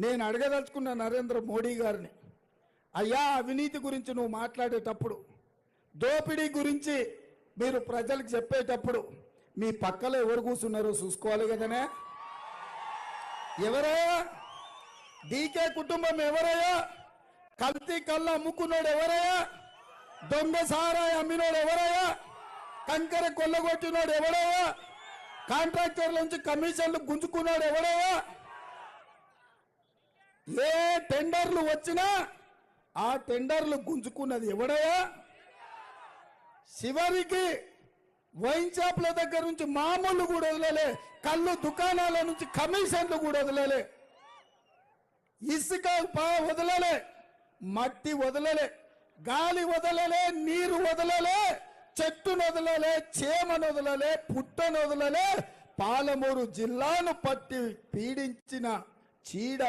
నేను అడగదలుచుకున్న నరేంద్ర మోడీ గారిని అయ్యా అవినీతి గురించి నువ్వు మాట్లాడేటప్పుడు దోపిడీ గురించి మీరు ప్రజలకు చెప్పేటప్పుడు మీ పక్కలో ఎవరు కూర్చున్నారో చూసుకోవాలి కదనే? ఎవరో డీకే కుటుంబం ఎవరయ్యా? కల్తీ కళ్ళ అమ్ముకున్నాడు ఎవరయ్యా? దొంగ సారాయి అమ్మినోడు ఎవరయ్యా? కంకర కొల్లగొట్టినోడు ఎవడయ్యా? కాంట్రాక్టర్ల నుంచి కమిషన్లు గుంజుకున్నాడు ఎవడయ్యా? ఏ టెండర్లు వచ్చినా ఆ టెండర్లు గుంజుకున్నది ఎవడయా చివరికి వైన్ షాప్ల దగ్గర నుంచి మామూలు కూడా వదలలే కళ్ళు దుకాణాల నుంచి కమిషన్లు కూడా వదలలే. ఇసుక వదలలే మట్టి వదలలే గాలి వదలలే నీరు వదలలే చెట్టును వదలలే చేమను వదలలే పుట్టను వదలలే పాలమూరు జిల్లాను పట్టి పీడించిన చీడ